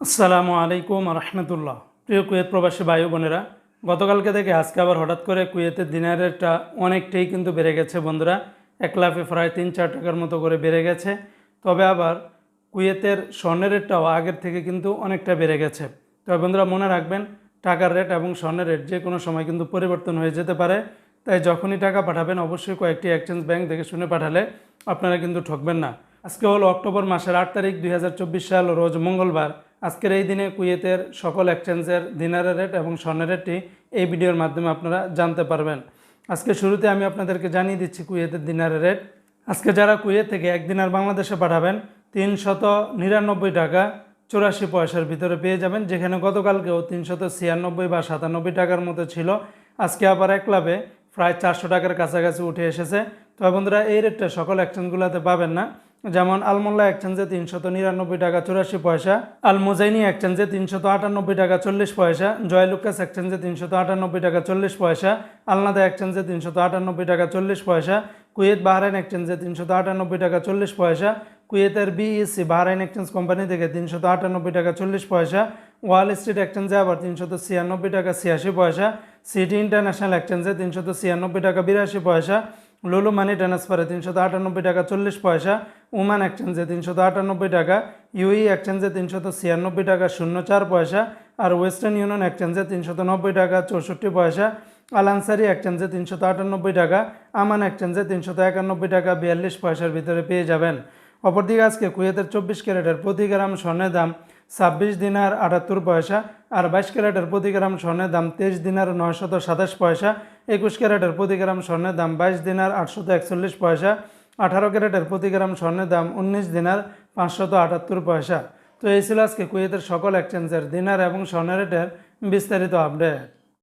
আসসালামু আলাইকুম রহমতুল্লাহ প্রিয় কুয়েত প্রবাসী ও বোনেরা, গতকালকে থেকে আজকে আবার হঠাৎ করে কুয়েতের দিনের রেটটা অনেকটাই কিন্তু বেড়ে গেছে বন্ধুরা। এক লাফে প্রায় তিন, চার টাকার মতো করে বেড়ে গেছে। তবে আবার কুয়েতের স্বর্ণের রেটটাও আগের থেকে কিন্তু অনেকটা বেড়ে গেছে। তবে বন্ধুরা, মনে রাখবেন, টাকার রেট এবং স্বর্ণের রেট যে কোনো সময় কিন্তু পরিবর্তন হয়ে যেতে পারে। তাই যখনই টাকা পাঠাবেন, অবশ্যই কয়েকটি এক্সচেঞ্জ ব্যাংক দেখে শুনে পাঠালে আপনারা কিন্তু ঠকবেন না। আজকে হলো অক্টোবর মাসের আট তারিখ, দুই হাজার চব্বিশ সাল, রোজ মঙ্গলবার। আজকের এই দিনে কুয়েতের সকল এক্সচেঞ্জের দিনারের রেট এবং স্বর্ণের রেটটি এই ভিডিওর মাধ্যমে আপনারা জানতে পারবেন। আজকে শুরুতে আমি আপনাদেরকে জানিয়ে দিচ্ছি কুয়েতের দিনারের রেট আজকে যারা কুয়েত থেকে এক দিনার বাংলাদেশে পাঠাবেন, তিনশত নিরানব্বই টাকা চুরাশি পয়সার ভিতরে পেয়ে যাবেন, যেখানে গতকালকেও তিনশত ছিয়ানব্বই বা সাতানব্বই টাকার মতো ছিল। আজকে আবার এক লাভে প্রায় চারশো টাকার কাছাকাছি উঠে এসেছে। তবে বন্ধুরা, এই রেটটা সকল এক্সচেঞ্জগুলোতে পাবেন না। যেমন আলমোল্লা এক্সচেঞ্জে তিনশত নিরানব্বই টাকা, চুরাশি পয়সা। আল মোজাইনি এক্সচেঞ্জে তিনশত আটানব্বই টাকা, চল্লিশ পয়সা। জয়লুকাস এক্সচেঞ্জে তিনশত আটানব্বই টাকা, চল্লিশ পয়সা। আলনাদা এক্সচেঞ্জে তিনশত আটানব্বই টাকা, চল্লিশ পয়সা। কুয়েত বাহরাইন এক্সচেঞ্জে তিনশত আটানব্বই টাকা, চল্লিশ পয়সা। কুয়েতের বিইসি বাহরাইন এক্সচেঞ্জ কোম্পানি থেকে তিনশত আটানব্বই টাকা, চল্লিশ পয়সা। ওয়াল স্ট্রিট এক্সচেঞ্জে আবার তিনশত ছিয়ানব্বই টাকা, ছিয়াশি পয়সা। সিটি ইন্টারন্যাশনাল এক্সচেঞ্জে তিনশত ছিয়ানব্বই টাকা, বিরাশি পয়সা। লুলু মানি ট্রান্সফারে তিনশত আটানব্বই টাকা, চল্লিশ পয়সা। ওমান এক্সচেঞ্জে তিনশত আটানব্বই টাকা ইউই এক্সচেঞ্জে তিনশত ছিয়ানব্বই টাকা শূন্য চার পয়সা আর ওয়েস্টার্ন ইউনিয়ন এক্সচেঞ্জে তিনশত নব্বই টাকা চৌষট্টি পয়সা। আলানসারি এক্সচেঞ্জে তিনশত আটানব্বই টাকা, আমান এক্সচেঞ্জে তিনশত একানব্বই টাকা বিয়াল্লিশ পয়সার ভিতরে পেয়ে যাবেন। অপরদিকে আজকে কুয়েতের চব্বিশ ক্যারেটের প্রতি গ্রাম স্বর্ণের দাম ছাব্বিশ দিনার আটাত্তর পয়সা আর বাইশ ক্যারেটের প্রতি গ্রাম স্বর্ণের দাম তেইশ দিনার নয়শত সাতাশ পয়সা। একুশ ক্যারেটের প্রতি গ্রাম স্বর্ণের দাম বাইশ দিনার আটশত একচল্লিশ পয়সা আঠারো ক্যারেটের প্রতি গ্রাম স্বর্ণের দাম উনিশ দিনার পাঁচশত আটাত্তর পয়সা। তো এই ছিল আজকে কুয়েতের সকল এক্সচেঞ্জের দিনার এবং স্বর্ণের রেটের বিস্তারিত আপডেট